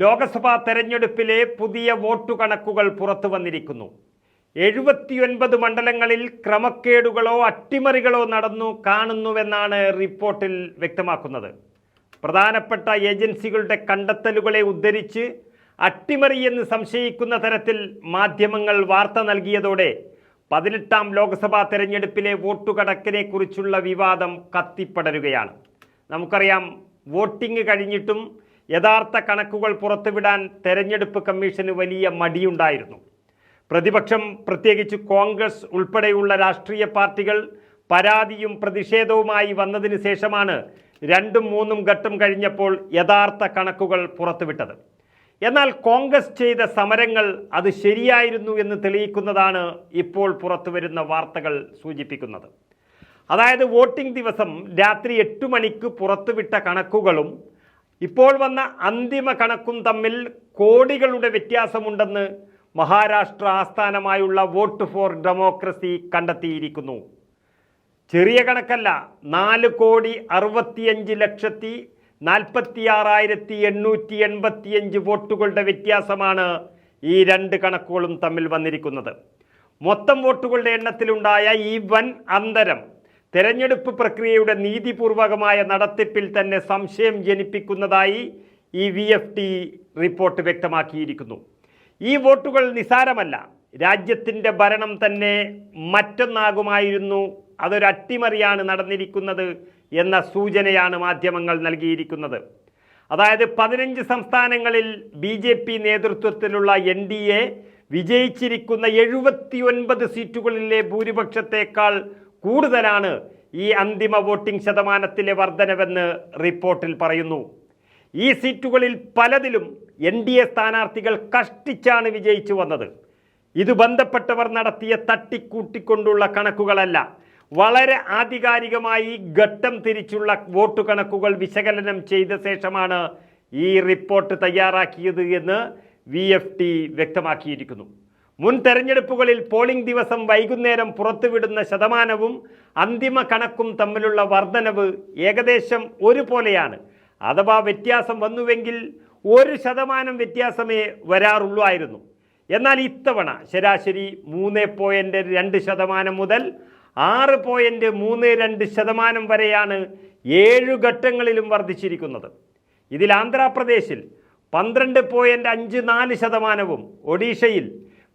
ലോക്സഭാ തെരഞ്ഞെടുപ്പിലെ പുതിയ വോട്ടു കണക്കുകൾ പുറത്തു വന്നിരിക്കുന്നു. എഴുപത്തിയൊൻപത് മണ്ഡലങ്ങളിൽ ക്രമക്കേടുകളോ അട്ടിമറികളോ നടന്നു കാണുന്നുവെന്നാണ് റിപ്പോർട്ടിൽ വ്യക്തമാക്കുന്നത്. പ്രധാനപ്പെട്ട ഏജൻസികളുടെ കണ്ടെത്തലുകളെ ഉദ്ധരിച്ച് അട്ടിമറിയെന്ന് സംശയിക്കുന്ന തരത്തിൽ മാധ്യമങ്ങൾ വാർത്ത നൽകിയതോടെ പതിനെട്ടാം ലോക്സഭാ തെരഞ്ഞെടുപ്പിലെ വോട്ടുകണക്കിനെ കുറിച്ചുള്ള വിവാദം കത്തിപ്പടരുകയാണ്. നമുക്കറിയാം വോട്ടിംഗ് കഴിഞ്ഞിട്ടും യഥാർത്ഥ കണക്കുകൾ പുറത്തുവിടാൻ തെരഞ്ഞെടുപ്പ് കമ്മീഷന് വലിയ മടിയുണ്ടായിരുന്നു. പ്രതിപക്ഷം പ്രത്യേകിച്ച് കോൺഗ്രസ് ഉൾപ്പെടെയുള്ള രാഷ്ട്രീയ പാർട്ടികൾ പരാതിയും പ്രതിഷേധവുമായി വന്നതിന് ശേഷമാണ് രണ്ടും മൂന്നും ഘട്ടം കഴിഞ്ഞപ്പോൾ യഥാർത്ഥ കണക്കുകൾ പുറത്തുവിട്ടത്. എന്നാൽ കോൺഗ്രസ് ചെയ്ത സമരങ്ങൾ അത് ശരിയായിരുന്നു എന്ന് തെളിയിക്കുന്നതാണ് ഇപ്പോൾ പുറത്തുവരുന്ന വാർത്തകൾ സൂചിപ്പിക്കുന്നത്. അതായത് വോട്ടിംഗ് ദിവസം രാത്രി എട്ട് മണിക്ക് പുറത്തുവിട്ട കണക്കുകളും ഇപ്പോൾ വന്ന അന്തിമ കണക്കും തമ്മിൽ കോടികളുടെ വ്യത്യാസമുണ്ടെന്ന് മഹാരാഷ്ട്ര ആസ്ഥാനമായുള്ള വോട്ട് ഫോർ ഡെമോക്രസി കണ്ടെത്തിയിരിക്കുന്നു. ചെറിയ കണക്കല്ല നാല് കോടി അറുപത്തിയഞ്ച് ലക്ഷത്തി നാൽപ്പത്തി ആറായിരത്തി എണ്ണൂറ്റി എൺപത്തിയഞ്ച് വോട്ടുകളുടെ വ്യത്യാസമാണ് ഈ രണ്ട് കണക്കുകളും തമ്മിൽ വന്നിരിക്കുന്നത്. മൊത്തം വോട്ടുകളുടെ എണ്ണത്തിലുണ്ടായ ഈ വൻ അന്തരം തെരഞ്ഞെടുപ്പ് പ്രക്രിയയുടെ നീതിപൂർവകമായ നടത്തിപ്പിൽ തന്നെ സംശയം ജനിപ്പിക്കുന്നതായി ഈ വി എഫ് ടി റിപ്പോർട്ട് വ്യക്തമാക്കിയിരിക്കുന്നു. ഈ വോട്ടുകൾ നിസാരമല്ല. രാജ്യത്തിന്റെ ഭരണം തന്നെ മറ്റൊന്നാകുമായിരുന്നു. അതൊരു അട്ടിമറിയാണ് നടന്നിരിക്കുന്നത് എന്ന സൂചനയാണ് മാധ്യമങ്ങൾ നൽകിയിരിക്കുന്നത്. അതായത് പതിനഞ്ച് സംസ്ഥാനങ്ങളിൽ ബി ജെ പി നേതൃത്വത്തിലുള്ള എൻ ഡി എ വിജയിച്ചിരിക്കുന്ന എഴുപത്തി ഒൻപത് സീറ്റുകളിലെ ഭൂരിപക്ഷത്തേക്കാൾ കൂടുതലാണ് ഈ അന്തിമ വോട്ടിംഗ് ശതമാനത്തിലെ വർധനവെന്ന് റിപ്പോർട്ടിൽ പറയുന്നു. ഈ സീറ്റുകളിൽ പലതിലും എൻ ഡി എ സ്ഥാനാർത്ഥികൾ കഷ്ടിച്ചാണ് വിജയിച്ചു വന്നത്. ഇത് ബന്ധപ്പെട്ടവർ നടത്തിയ തട്ടിക്കൂട്ടിക്കൊണ്ടുള്ള കണക്കുകളല്ല. വളരെ ആധികാരികമായി ഘട്ടം തിരിച്ചുള്ള വോട്ട് കണക്കുകൾ വിശകലനം ചെയ്ത ശേഷമാണ് ഈ റിപ്പോർട്ട് തയ്യാറാക്കിയത് എന്ന് വി വ്യക്തമാക്കിയിരിക്കുന്നു. മുൻ തെരഞ്ഞെടുപ്പുകളിൽ പോളിംഗ് ദിവസം വൈകുന്നേരം പുറത്തുവിടുന്ന ശതമാനവും അന്തിമ കണക്കും തമ്മിലുള്ള വർധനവ് ഏകദേശം ഒരുപോലെയാണ് അഥവാ വ്യത്യാസം വന്നുവെങ്കിൽ ഒരു ശതമാനം വ്യത്യാസമേ വരാറുള്ളൂ ആയിരുന്നു. എന്നാൽ ഇത്തവണ ശരാശരി മൂന്ന് പോയിന്റ് രണ്ട് ശതമാനം മുതൽ ആറ് പോയിന്റ് മൂന്ന് രണ്ട് ശതമാനം വരെയാണ് ഏഴു ഘട്ടങ്ങളിലും വർദ്ധിച്ചിരിക്കുന്നത്. ഇതിൽ ആന്ധ്രാപ്രദേശിൽ പന്ത്രണ്ട് പോയിന്റ് അഞ്ച് നാല് ശതമാനവും ഒഡീഷയിൽ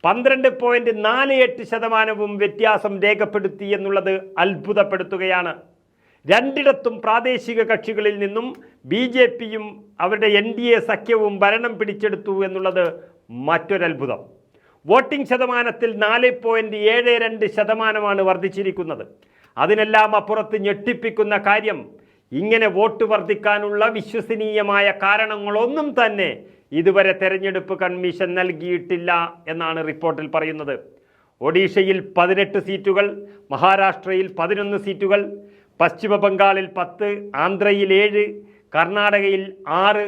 പന്ത്രണ്ട് പോയിന്റ് നാല് എട്ട് ശതമാനവും വ്യത്യാസം രേഖപ്പെടുത്തി എന്നുള്ളത് അത്ഭുതപ്പെടുത്തുകയാണ്. രണ്ടിടത്തും പ്രാദേശിക കക്ഷികളിൽ നിന്നും ബി ജെ പിയും അവരുടെ എൻ ഡി എ സഖ്യവും ഭരണം പിടിച്ചെടുത്തു എന്നുള്ളത് മറ്റൊരത്ഭുതം. വോട്ടിംഗ് ശതമാനത്തിൽ നാല് പോയിന്റ് ഏഴ് രണ്ട് ശതമാനമാണ് വർദ്ധിച്ചിരിക്കുന്നത്. അതിനെല്ലാം അപ്പുറത്ത് ഞെട്ടിപ്പിക്കുന്ന കാര്യം ഇങ്ങനെ വോട്ട് വർദ്ധിക്കാനുള്ള വിശ്വസനീയമായ കാരണങ്ങളൊന്നും തന്നെ ഇതുവരെ തെരഞ്ഞെടുപ്പ് കമ്മീഷൻ നൽകിയിട്ടില്ല എന്നാണ് റിപ്പോർട്ടിൽ പറയുന്നത്. ഒഡീഷയിൽ പതിനെട്ട് സീറ്റുകൾ മഹാരാഷ്ട്രയിൽ പതിനൊന്ന് സീറ്റുകൾ പശ്ചിമ ബംഗാളിൽ പത്ത് ആന്ധ്രയിൽ ഏഴ് കർണാടകയിൽ ആറ്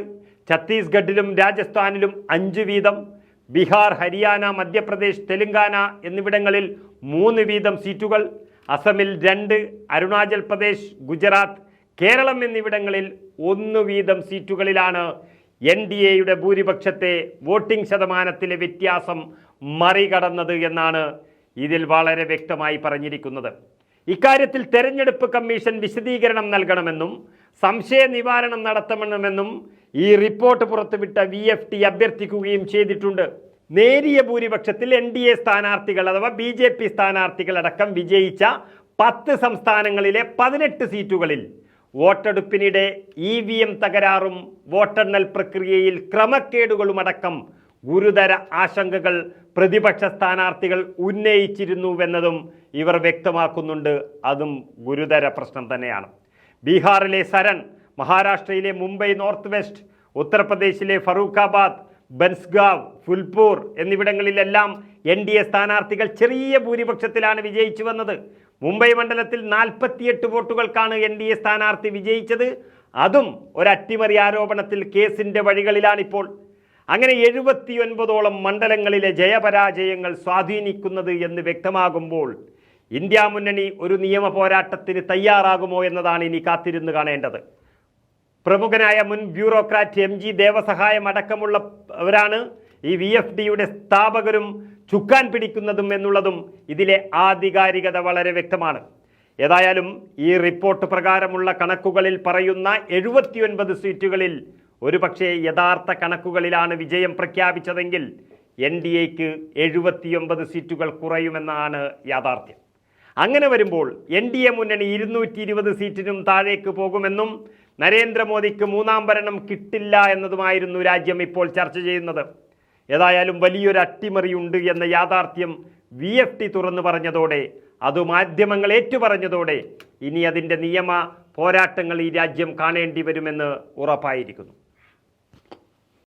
ഛത്തീസ്ഗഡിലും രാജസ്ഥാനിലും അഞ്ച് വീതം ബീഹാർ ഹരിയാന മധ്യപ്രദേശ് തെലങ്കാന എന്നിവിടങ്ങളിൽ മൂന്ന് വീതം സീറ്റുകൾ അസമിൽ രണ്ട് അരുണാചൽ പ്രദേശ് ഗുജറാത്ത് കേരളം എന്നിവിടങ്ങളിൽ ഒന്ന് വീതം സീറ്റുകളിലാണ് എൻ ഡി എയുടെ ഭൂരിപക്ഷത്തെ വോട്ടിംഗ് ശതമാനത്തിലെ വ്യത്യാസം മറികടന്നത് എന്നാണ് ഇതിൽ വളരെ വ്യക്തമായി പറഞ്ഞിരിക്കുന്നത്. ഇക്കാര്യത്തിൽ തെരഞ്ഞെടുപ്പ് കമ്മീഷൻ വിശദീകരണം നൽകണമെന്നും സംശയ നിവാരണം നടത്തണമെന്നും ഈ റിപ്പോർട്ട് പുറത്തുവിട്ട വി എഫ് ടി അഭ്യർത്ഥിക്കുകയും ചെയ്തിട്ടുണ്ട്. നേരിയ ഭൂരിപക്ഷത്തിൽ എൻ ഡി എ സ്ഥാനാർത്ഥികൾ അഥവാ ബി ജെ പി സ്ഥാനാർത്ഥികളടക്കം വിജയിച്ച പത്ത് സംസ്ഥാനങ്ങളിലെ പതിനെട്ട് സീറ്റുകളിൽ വോട്ടെടുപ്പിനിടെ ഇ വി എം തകരാറും വോട്ടെണ്ണൽ പ്രക്രിയയിൽ ക്രമക്കേടുകളുമടക്കം ഗുരുതര ആശങ്കകൾ പ്രതിപക്ഷ സ്ഥാനാർത്ഥികൾ ഉന്നയിച്ചിരുന്നുവെന്നതും ഇവർ വ്യക്തമാക്കുന്നുണ്ട്. അതും ഗുരുതര പ്രശ്നം തന്നെയാണ്. ബീഹാറിലെ സരൺ മഹാരാഷ്ട്രയിലെ മുംബൈ നോർത്ത് വെസ്റ്റ് ഉത്തർപ്രദേശിലെ ഫറൂഖാബാദ് ബൻസ്ഗാവ് ഫുൽപൂർ എന്നിവിടങ്ങളിലെല്ലാം എൻ ഡി എ സ്ഥാനാർത്ഥികൾ ചെറിയ ഭൂരിപക്ഷത്തിലാണ് വിജയിച്ചു വന്നത് മുംബൈ മണ്ഡലത്തിൽ നാൽപ്പത്തിയെട്ട് വോട്ടുകൾക്കാണ് എൻ ഡി എ സ്ഥാനാർത്ഥി വിജയിച്ചത്. അതും ഒരു അട്ടിമറി ആരോപണത്തിൽ കേസിന്റെ വഴികളിലാണിപ്പോൾ. അങ്ങനെ എഴുപത്തിയൊൻപതോളം മണ്ഡലങ്ങളിലെ ജയപരാജയങ്ങൾ സ്വാധീനിക്കുന്നത് എന്ന് വ്യക്തമാകുമ്പോൾ ഇന്ത്യ മുന്നണി ഒരു നിയമ പോരാട്ടത്തിന് തയ്യാറാകുമോ എന്നതാണ് ഇനി കാത്തിരുന്ന് കാണേണ്ടത്. പ്രമുഖനായ മുൻ ബ്യൂറോക്രാറ്റ് എം ജി ദേവസഹായം അടക്കമുള്ളവരാണ് ഈ വി എഫ് ഡിയുടെ സ്ഥാപകരും ചുക്കാൻ പിടിക്കുന്നതും എന്നുള്ളതും ഇതിലെ ആധികാരികത വളരെ വ്യക്തമാണ്. ഏതായാലും ഈ റിപ്പോർട്ട് പ്രകാരമുള്ള കണക്കുകളിൽ പറയുന്ന എഴുപത്തിയൊൻപത് സീറ്റുകളിൽ ഒരുപക്ഷെ യഥാർത്ഥ കണക്കുകളിലാണ് വിജയം പ്രഖ്യാപിച്ചതെങ്കിൽ എൻ ഡി എക്ക് എഴുപത്തിയൊമ്പത് സീറ്റുകൾ കുറയുമെന്നാണ് യാഥാർത്ഥ്യം. അങ്ങനെ വരുമ്പോൾ എൻ ഡി എ മുന്നണി ഇരുന്നൂറ്റി ഇരുപത് സീറ്റിനും താഴേക്ക് പോകുമെന്നും നരേന്ദ്രമോദിക്ക് മൂന്നാം ഭരണം കിട്ടില്ല എന്നതുമായിരുന്നു രാജ്യം ഇപ്പോൾ ചർച്ച ചെയ്യുന്നത്. ഏതായാലും വലിയൊരു അട്ടിമറിയുണ്ട് എന്ന യാഥാർത്ഥ്യം വി എഫ് ടി തുറന്നു പറഞ്ഞതോടെ അത് മാധ്യമങ്ങൾ ഏറ്റുപറഞ്ഞതോടെ ഇനി അതിന്റെ നിയമ പോരാട്ടങ്ങൾ ഈ രാജ്യം കാണേണ്ടി വരുമെന്ന് ഉറപ്പായിരിക്കുന്നു.